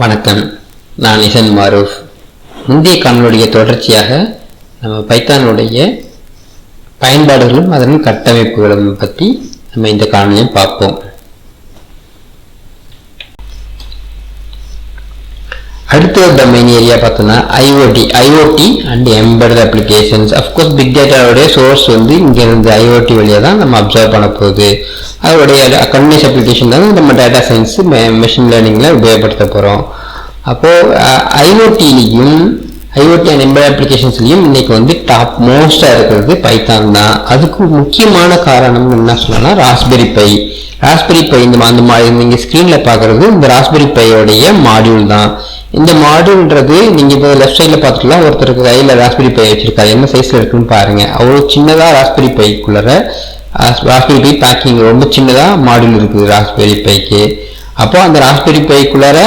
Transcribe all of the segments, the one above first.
வணக்கம். நான் இசன் மாரூஃப். முந்தைய காணொலிய தொடர்ச்சியாக நம்ம பைத்தானுடைய பயன்பாடுகளும் அதன் கட்டமைப்புகளும் பற்றி நம்ம இந்த காணொலியும் பார்ப்போம். அடுத்து ஒரு டொமைன் ஏரியா பார்த்தோன்னா IoT IoT and embedded applications of course big டேட்டாவுடைய source வந்து இங்கேருந்து ஐஓடி வழியாக தான் நம்ம அப்சர்வ் பண்ண போகுது. அதோடைய கண்டினியூஸ் அப்ளிகேஷன் தான் நம்ம டேட்டா சயின்ஸ் மெஷின் லேர்னிங்கில் உபயோகப்படுத்த போகிறோம் அப்போது ஐஓடிலையும் ஐஓடி அண்ட் எம்பர்ட் அப்ளிகேஷன்ஸ்லையும் இன்றைக்கி வந்து டாப் மோஸ்ட்டாக இருக்கிறது பைத்தான் தான். அதுக்கு முக்கியமான காரணம் என்ன சொல்லணும்னா ராஸ்பெரி பை ராஸ்பெரி பை இந்த மா- அந்த மாதிரி நீங்கள் ஸ்க்ரீனில் பார்க்குறது இந்த ராஸ்பெரி பையோடைய மாடியூல் தான். இந்த மாடுன்றது நீங்கள் இப்போ லெஃப்ட் சைடில் பார்த்துக்கலாம். ஒருத்தருக்கு கையில் ராஸ்பெரி பை வச்சுருக்காரு என்ன சைஸில் இருக்குன்னு பாருங்கள் அவ்வளோ சின்னதாக ராஸ்பெரி பைக்குள்ளார ராஸ்பெரி பை பேக்கிங் ரொம்ப சின்னதாக மாடுல் இருக்குது ராஸ்பெரி பைக்கு அப்போ அந்த ராஸ்பெரி பைக்குள்ளார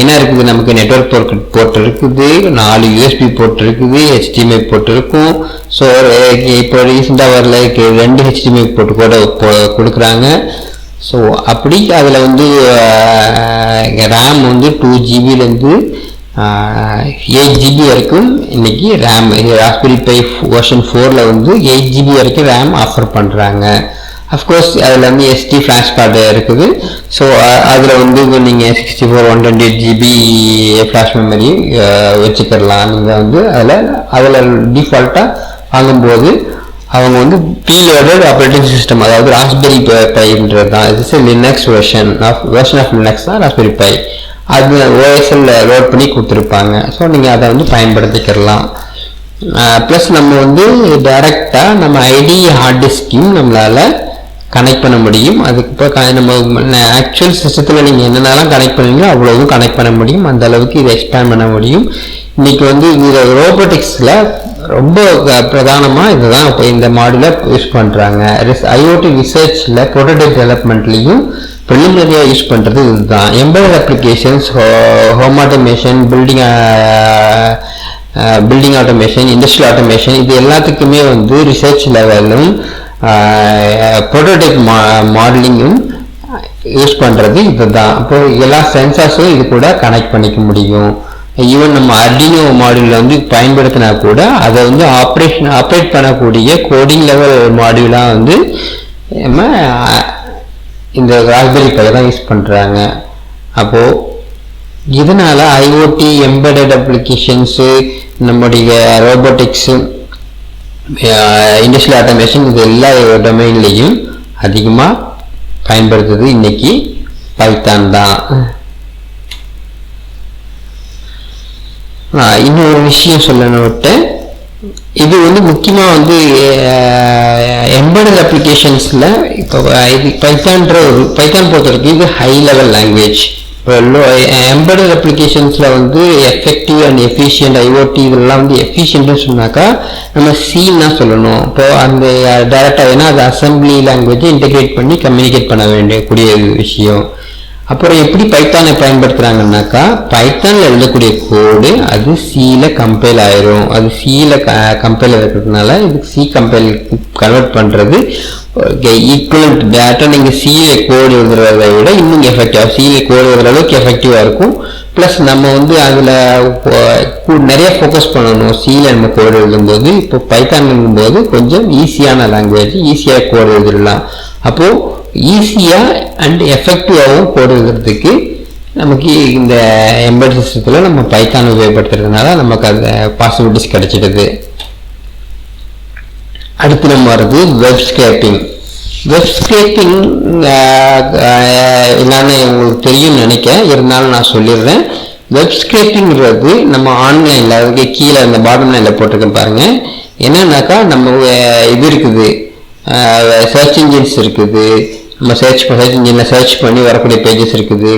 என்ன இருக்குது? நமக்கு நெட்வொர்க் போர்ட் போர்ட் இருக்குது. நாலு யூஎஸ்பி போர்ட் இருக்குது. ஹெச்டிஎம்ஐ போர்ட் இருக்கும். ஸோ இப்போ ரீசெண்டாக வரல. இருக்கு ரெண்டு ஹெச்டிஎம்ஐ போர்ட் கூட கொடுக்குறாங்க. ஸோ அப்படி அதில் வந்து ரேம் வந்து டூ ஜிபிலேருந்து எயிட் ஜிபி வரைக்கும் இன்னைக்கு ரேம் ராஸ்பெரி பை வெர்ஷன் ஃபோரில் வந்து எயிட் ஜிபி வரைக்கும் ரேம் ஆஃபர் பண்ணுறாங்க அஃப்கோர்ஸ் அதில் வந்து எஸ்டி ஃப்ளாஷ் கார்டு இருக்குது. ஸோ அதில் வந்து நீங்கள் sixty four one twenty eight GB flash memory வச்சுக்கிடலாம் நீங்கள் வந்து அதில் அதில் டிஃபால்ட்டாக வாங்கும்போது அவங்க வந்து ப்ரீலோடட் ஆப்ரேட்டிங் சிஸ்டம் அதாவது ராஸ்பெரி பைன்றது தான் இது Linux version of version of Linux தான் ராஸ்பெரி பை அது ஓஎஸ்எல்ல லோட் பண்ணி கொடுத்துருப்பாங்க. ஸோ நீங்கள் அதை வந்து பயன்படுத்திக்கிறலாம் ப்ளஸ் நம்ம வந்து டைரெக்டாக நம்ம ஐடி ஹார்ட் டிஸ்கையும் நம்மளால் கனெக்ட் பண்ண முடியும். அதுக்கப்புறம் நம்ம ஆக்சுவல் சிஸ்டத்தில் நீங்கள் என்னென்னலாம் கனெக்ட் பண்ணுவீங்களோ அவ்வளோவும் கனெக்ட் பண்ண முடியும். அந்த அளவுக்கு இதை எக்ஸ்பேண்ட் பண்ண முடியும். இன்றைக்கி வந்து இது ரோபோட்டிக்ஸில் ரொம்ப பிரதானமாக இதுதான் இப்போ இந்த மாடலை யூஸ் பண்ணுறாங்க ஐஓடி ரிசர்ச்சில் ப்ரோட்டோடைப் டெவலப்மெண்ட்லேயும் ப்ரிலிமினரியாக யூஸ் பண்ணுறது இதுதான். Embedded applications ho home automation building building automation industrial automation இது எல்லாத்துக்குமே வந்து ரிசர்ச் லெவலும் ப்ரோட்டோடைப் மா மாடலிங்கும் யூஸ் பண்ணுறது இதுதான். அப்போ எல்லா சென்சார்ஸும் இது கூட கனெக்ட் பண்ணிக்க முடியும். ஈவன் நம்ம அர்டினோ மாடியூலில் வந்து பயன்படுத்தினா கூட அதை வந்து ஆப்ரேஷன் ஆப்ரேட் பண்ணக்கூடிய கோடிங் லெவல் மாடியூலாக வந்து நம்ம இந்த ராஸ்பெரி பை தான் யூஸ் பண்ணுறாங்க அப்போது இதனால் ஐஓடி எம்பெடட் அப்ளிகேஷன்ஸு நம்முடைய ரோபோட்டிக்ஸு இண்டஸ்ட்ரியல் ஆட்டோமேஷன் இது எல்லா டொமைன்லேயும் அதிகமாக பயன்படுத்துறது இன்றைக்கி பைத்தான் தான். இன்னொரு விஷயம் சொல்லணும் விட்டேன் இது வந்து முக்கியமாக வந்து எம்பெடட் அப்ளிகேஷன்ஸில் இப்போ இது பைத்தான்ற ஒரு பைத்தான் பொறுத்த வரைக்கும் இது ஹை லெவல் லாங்குவேஜ் இப்போ எம்பெடட் அப்ளிகேஷன்ஸில் வந்து எஃபெக்டிவ் அண்ட் எஃபிஷியன்ட் ஐஓடி இதெல்லாம் வந்து எஃபிஷியன்ட்னு சொன்னாக்கா நம்ம சீன் தான் சொல்லணும். இப்போ அந்த டேரெக்டாக ஏன்னா அது அசம்பிளி லாங்குவேஜை இன்டெகிரேட் பண்ணி கம்யூனிகேட் பண்ண வேண்டிய கூடிய விஷயம். அப்புறம் எப்படி பைத்தானை பயன்படுத்துகிறாங்கனாக்கா பைத்தானில் எழுதக்கூடிய கோடு அது சியில் கம்பைல் ஆயிரும். அது சியில் கம்பைல் இருக்கிறதுனால இது சி கம்பைல் கன்வெர்ட் பண்ணுறது ஈக்குவலண்ட் டேட்டா நீங்கள் சியில் கோடு எழுதுறதை விட இன்னும் எஃபெக்டிவாக சியில் கோடு எழுதுற அளவுக்கு எஃபெக்டிவாக இருக்கும். ப்ளஸ் நம்ம வந்து அதில் நிறைய ஃபோக்கஸ் பண்ணணும். சியில் நம்ம கோடு எழுதும்போது இப்போ பைத்தான் எழுதும்போது கொஞ்சம் ஈஸியான லாங்குவேஜ் ஈஸியாக கோடு எழுதிடலாம். அப்போது ஈஸியாக அண்ட் எஃபெக்டிவாகவும் போடுறதுக்கு நமக்கு இந்த எம்பெட் சிஸ்டத்தில் நம்ம பைத்தான் உபயோகப்படுத்துறதுனால நமக்கு அந்த பாசிபிலிட்டிஸ் கிடைச்சிடுது. அடுத்து நம்ம வர்றது வெப் ஸ்கேப்பிங் வெப் ஸ்கேப்பிங் என்னன்னு உங்களுக்கு தெரியும்னு நினைக்கிறேன். இருந்தாலும் நான் சொல்லிடுறேன். வெப் ஸ்கேப்பிங்கிறது நம்ம ஆன்லைனில் அதுக்கு கீழே அந்த பாட்டம் லைனில் போட்டிருக்கேன் பாருங்கள் என்னன்னாக்கா நம்ம இது இருக்குது. சர்ச் இன்ஜின்ஸ் இருக்குது. நம்ம சர்ச் சர்ச் இன்ஜினில் சர்ச் பண்ணி வரக்கூடிய பேஜஸ் இருக்குது.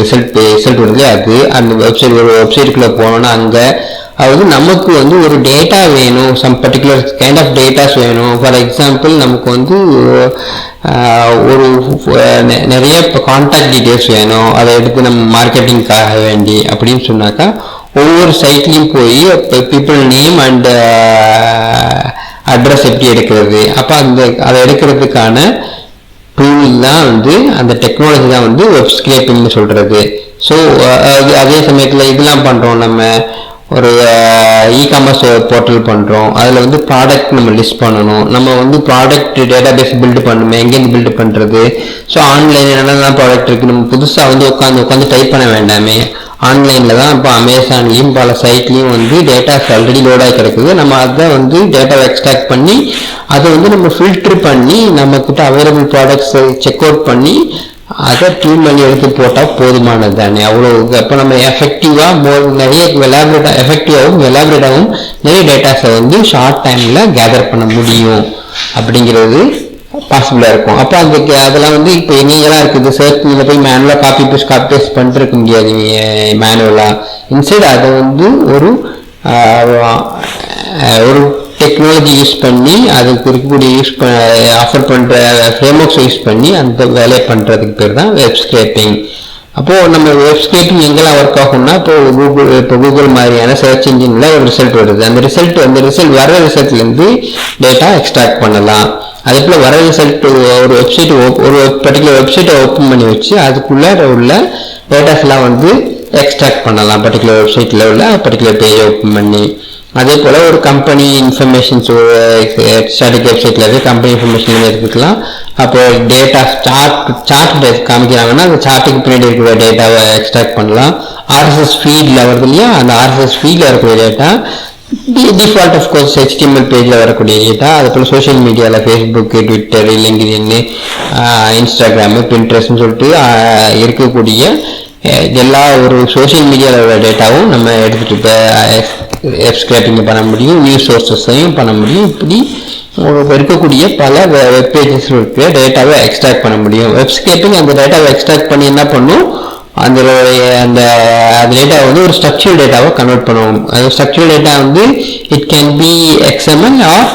ரிசல்ட் ரிசல்ட் வருது. அது அந்த வெப்சைட் ஒரு வெப்சைட்டுக்குள்ளே போனோன்னா அங்கே அதாவது நமக்கு வந்து ஒரு டேட்டா வேணும். Some particular kind of datas வேணும். ஃபார் எக்ஸாம்பிள் நமக்கு வந்து ஒரு நிறைய இப்போ கான்டாக்ட் டீட்டெயில்ஸ் வேணும். அதை எடுத்து நம்ம மார்க்கெட்டிங்காக வேண்டி அப்படின்னு சொன்னாக்கா ஒவ்வொரு சைட்லேயும் போய் பீப்புள் நேம் அண்ட் அட்ரஸ் எப்படி எடுக்கிறது? அப்போ அந்த அதை எடுக்கிறதுக்கான டூல் தான் வந்து அந்த டெக்னாலஜி தான் வந்து வெப் ஸ்கிரேப்பிங்னு சொல்கிறது ஸோ அதே சமயத்தில் இதெல்லாம் பண்ணுறோம் நம்ம. ஒரு இ காமர்ஸ் போர்ட்டல் பண்ணுறோம் அதில் வந்து ப்ராடக்ட் நம்ம லிஸ்ட் பண்ணணும். நம்ம வந்து ப்ராடக்ட் டேட்டா பேஸ் பில்டு பண்ணணுமே எங்கேருந்து பில்டு பண்ணுறது ஸோ ஆன்லைன் என்னென்ன ப்ராடக்ட் இருக்குது நம்ம புதுசாக வந்து உட்காந்து உட்காந்து டைப் பண்ண வேண்டாமே. ஆன்லைனில் தான் இப்போ அமேசான்லேயும் பல சைட்லேயும் வந்து டேட்டாஸ் ஆல்ரெடி லோடாகி கிடக்குது. நம்ம அதை வந்து டேட்டாவை எக்ஸ்ட்ராக்ட் பண்ணி அதை வந்து நம்ம ஃபில்ட்ரு பண்ணி நம்மக்கிட்ட அவைலபிள் ப்ராடக்ட்ஸை செக் அவுட் பண்ணி அதை டியூன் பண்ணி எடுத்து போட்டால் போதுமானது தானே அவ்வளோ அப்போ நம்ம எஃபெக்டிவாக மோ நிறைய எலாபரேட்டாக எஃபெக்டிவாகவும் எலாபரேட்டாகவும் நிறைய டேட்டாஸை வந்து ஷார்ட் டைமில் கேதர் பண்ண முடியும். அப்படிங்கிறது பாசிபிளாக இருக்கும். அப்போ அந்த அதெல்லாம் வந்து இப்போ எங்கெங்கெல்லாம் இருக்குது. சர்ச் இதில் போய் மேனுவலாக காப்பி பேஸ்ட் காப்பி பேஸ்ட் பண்ணிருக்க முடியாது. மேனுவலாக இன்சைட் அதை வந்து ஒரு ஒரு டெக்னாலஜி யூஸ் பண்ணி அதுக்கு இருக்கக்கூடிய யூஸ் ப ஆஃபர் பண்ணுற ஃப்ரேம்ஒர்க்ஸ் யூஸ் பண்ணி அந்த வேலையை பண்ணுறதுக்கு பேர் தான் வெப் அப்போது நம்ம வெப் ஸ்க்ரேப்பிங் எங்கெல்லாம் ஒர்க் ஆகும்னா இப்போ கூகுள் இப்போ கூகுள் மாதிரியான சர்ச் இன்ஜினில் ஒரு ரிசல்ட் வருது. அந்த ரிசல்ட் அந்த ரிசல்ட் வர ரிசல்ட்லேருந்து டேட்டா எக்ஸ்ட்ராக்ட் பண்ணலாம். அதே போல் வர ரிசல்ட் ஒரு வெப்சைட் ஒரு பர்டிகுலர் வெப்சைட்டை ஓப்பன் பண்ணி வச்சு அதுக்குள்ளே உள்ள டேட்டாஸ்லாம் வந்து எக்ஸ்ட்ராக்ட் பண்ணலாம் பர்டிகுலர் வெப்சைட்டில் உள்ள பர்டிகுலர் பேஜை ஓப்பன் பண்ணி அதே போல் ஒரு கம்பெனி இன்ஃபர்மேஷன்ஸ் ஸ்டாட்டிக் வெப்சைட்டில் இருக்கு கம்பெனி இன்ஃபர்மேஷன் எடுத்துக்கலாம். அப்போ டேட்டா சார்ட் சார்ட் காமிக்கிறாங்கன்னா அந்த சார்ட்டுக்கு பின்னாடி இருக்கிற டேட்டாவை எக்ஸ்ட்ராக்ட் பண்ணலாம். ஆர்எஸ்எஸ் ஃபீல்டில் வருது இல்லையா? அந்த ஆர்எஸ்எஸ் ஃபீல்டில் இருக்கக்கூடிய data default of course HTML பேஜில் வரக்கூடிய டேட்டா அது போல் சோஷியல் மீடியாவில் ஃபேஸ்புக்கு ட்விட்டர் லிங்க்டின்னு இன்ஸ்டாகிராமு பின்ட்ரெஸ்ட்னு சொல்லிட்டு uh, இருக்கக்கூடிய எல்லா ஒரு சோஷியல் மீடியாவில் உள்ள டேட்டாவும் நம்ம எடுத்துகிட்டு இப்போ வெப் ஸ்கிராப்பிங் பண்ண முடியும் நியூஸ் சோர்ஸஸையும் பண்ண முடியும். இப்படி இருக்கக்கூடிய பல வெப் பேஜஸ் இருக்கிற டேட்டாவை எக்ஸ்ட்ராக்ட் பண்ண முடியும். வெப் ஸ்கிராப்பிங் அந்த டேட்டாவை எக்ஸ்ட்ராக்ட் பண்ணி என்ன பண்ணும்? அந்த அந்த அந்த டேட்டாவை வந்து ஒரு ஸ்ட்ரக்சர் டேட்டாவை கன்வெர்ட் பண்ணுவோம் அந்த ஸ்ட்ரக்சர் டேட்டா வந்து it can be XML or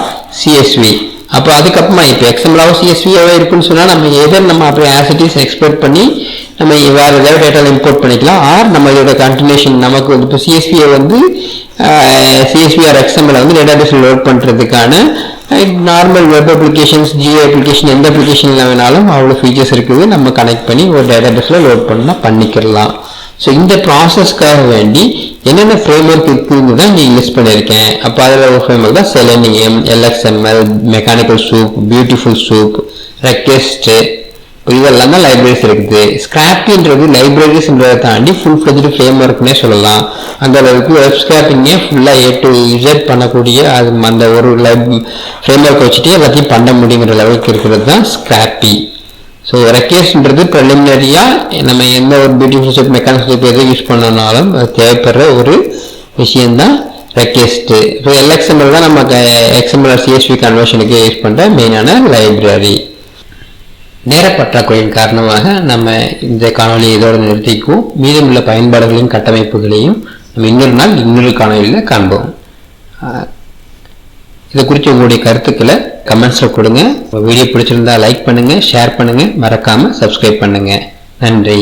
CSV அப்போ அதுக்கப்புறமா இப்போ எக்ஸ்எம்எலாவோ சிஎஸ்வியாவோ இருக்குன்னு சொன்னால் நம்ம எதை நம்ம அப்படியே ஆசிட்டிஸ் எக்ஸ்போர்ட் பண்ணி நம்ம வேறு ஏதாவது டேட்டாவில் இம்போர்ட் பண்ணிக்கலாம். ஆர் நம்ம இதோட கண்டினியூஷன் நமக்கு வந்து இப்போ சிஎஸ்பியை வந்து சிஎஸ்பிஆர் எக்ஸ்எம்எல் வந்து டேட்டாபேஸில் லோட் பண்ணுறதுக்கான normal web applications geo application எந்த அப்ளிகேஷனில் வேணாலும் அவ்வளோ ஃபீச்சர்ஸ் இருக்குது. நம்ம கனெக்ட் பண்ணி ஒரு டேட்டாபேஸில் லோட் பண்ணால் பண்ணிக்கிறலாம் ஸோ இந்த ப்ராசஸ்க்காக வேண்டி என்னென்ன ஃப்ரேம் ஒர்க் இருக்குதுன்னு தான் நீங்கள் லிஸ்ட் பண்ணியிருக்கேன். அப்போ அதில் ஒரு ஃப்ரேம் ஒர்க் தான் selenium lxml mechanical soup beautiful soup request இதெல்லாம் தான் லைப்ரரிஸ் இருக்குது. ஸ்கிராப்பின்றது லைப்ரரிஸ்ன்றதை தாண்டி ஃபுல் ஃபிளஜ்டு ஃப்ரேம் ஒர்க்னே சொல்லலாம். அந்த அளவுக்கு வெப் ஸ்கிராப்பிங்கே ஃபுல்லாக ஏ டு இசட் பண்ணக்கூடிய அது அந்த ஒரு லைப் ஃப்ரேம் ஒர்க் வச்சுட்டு எல்லாத்தையும் பண்ண முடியுங்கிற லெவலுக்கு இருக்கிறது தான் ஸ்கிராப்பி ஸோ ரெக்கேஸ்ன்றது ப்ரிலிமினரியாக நம்ம எந்த ஒரு பியூட்டிஃபுல் ஷேப் மெக்கானிக் யூஸ் பண்ணனாலும் அது தேவைப்படுற ஒரு விஷயந்தான் ரெக்கேஸ்ட்டு ஸோ எல்எக்ஸ்எம்எல் தான் நம்ம எக்ஸ்எம்எல் சிஎஸ்வி கன்வர்ஷனுக்கு யூஸ் பண்ணுற மெயினான லைப்ரரி நேரப்பற்றாக்குறையின் காரணமாக நம்ம இந்த காணொலியை இதோடு நிறுத்திக்குவோம். மீதமுள்ள பயன்பாடுகளின் கட்டமைப்புகளையும் நம்ம இன்னொரு நாள் இன்னொரு காணொலியில் காண்போம். இது குறித்து உங்களுடைய கருத்துக்களை கமெண்ட்ஸில் கொடுங்க. வீடியோ பிடிச்சிருந்தா லைக் பண்ணுங்கள் ஷேர் பண்ணுங்கள் மறக்காமல் சப்ஸ்கிரைப் பண்ணுங்கள் நன்றி.